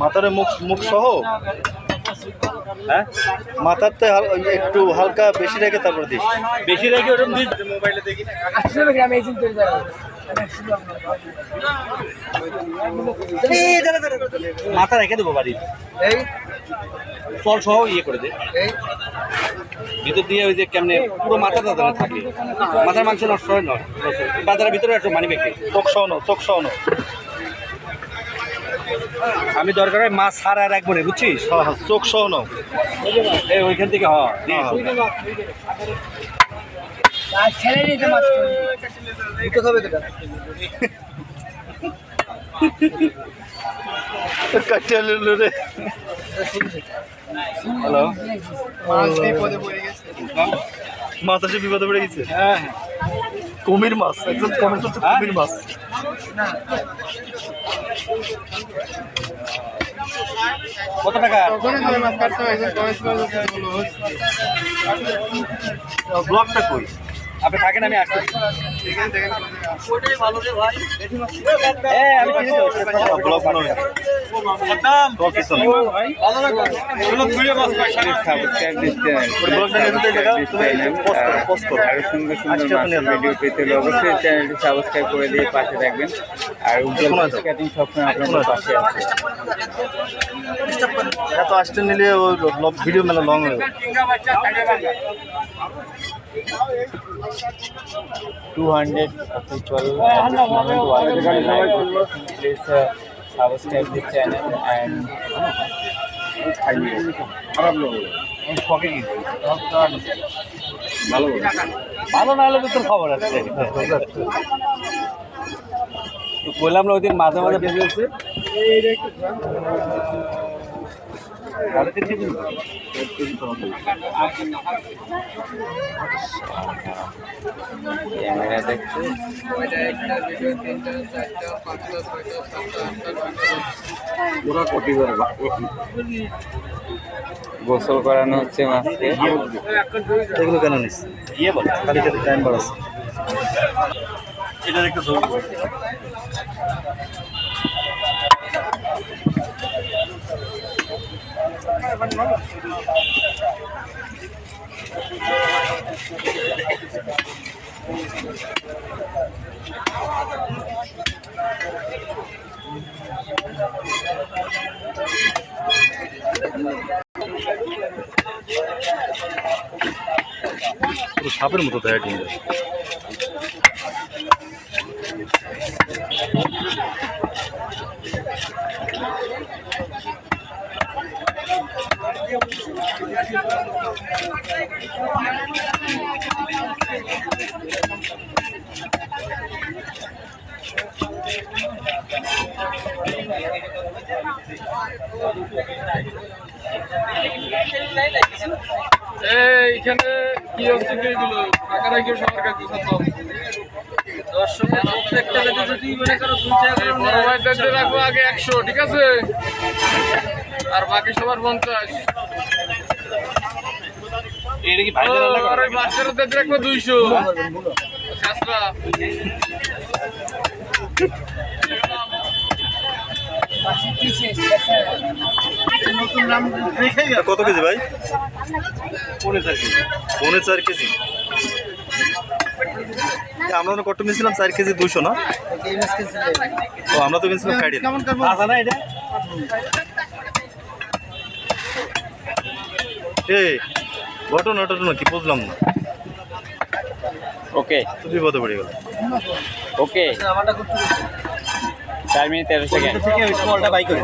মাথার মুখ মুখ সহ? হ্যাঁ? মাথাতে একটু হালকা বেশি রেখে তারপর দিস। বেশি রেখে ওরকম দিস। মোবাইলে দেখি মাথা রেখে দেবো বাড়ি এই? ফল সহ ইয়ে করে দে এই? ভিতর দিয়ে ওই যে কেমনে পুরো মাথাটা যেন থাকে। মাথার মাংস নষ্ট হয় নয় বাজারের ভিতরে একটু মানি ব্যাগ চোখ সহনো চোখ সহনো আমি দরকার হয় মাছ সার আর একবারে বুঝছিস? হ্যাঁ হ্যাঁ চোখ সহনো এই ওইখান থেকে হ্যাঁ কেটা কাটিয়া রে। হ্যালো মাছ আসে বিপদে পড়ে গেছে? হ্যাঁ কুমির মাছ একদম কমেন্ট হচ্ছে কুমির মাছ। কত টাকা? ব্লগটা কই? আপনি থাকেন আমি আসছি। অবশ্যই চ্যানেলটি সাবস্ক্রাইব করে দিয়ে পাশে থাকবেন। আর উজ্জ্বল স্কেটিং সবসময় আপনাদের পাশে আছে। এত আসতে নিলে ভিডিও মেলা লং হয়ে যাবে। Two hundred people at this moment watching my live. Please uh, subscribe the channel and ভালো না হলে তোর খবর আছে বললাম না ওই দিন মাঝে মাঝে বেঁচে গেছে ক্যামেরা দেখতে গোসল করানো হচ্ছে মাছকে এগুলো কেন নিস? ইয়ে বল। খালি খালি টাইম বাড়াচ্ছে এটার একটা 잡으면 더 돼야 되는데. এইখানে কি হচ্ছে কি এগুলো টাকা রাখিও সবার কাছে সব দর্শকের প্রত্যেকটা যদি মনে করো বড় ভাই দেখতে রাখব আগে একশো ঠিক আছে? আর বাকি সবার পঞ্চাশ। রাখব দুইশো। কত কেজি ভাই? পনেরো চার কেজি। পৌনে চার কেজি। আমরা তো কত নিয়েছিলাম চার কেজি দুশো না? ও আমরা তো কিনছিলাম খাইডিন আসা না এটা? এই ঘটনা টটনা কি বুঝলাম না। ওকে। বিপদে পড়ে গেল। ওকে। চার মিনিট তেরো সেকেন্ড। বাই করে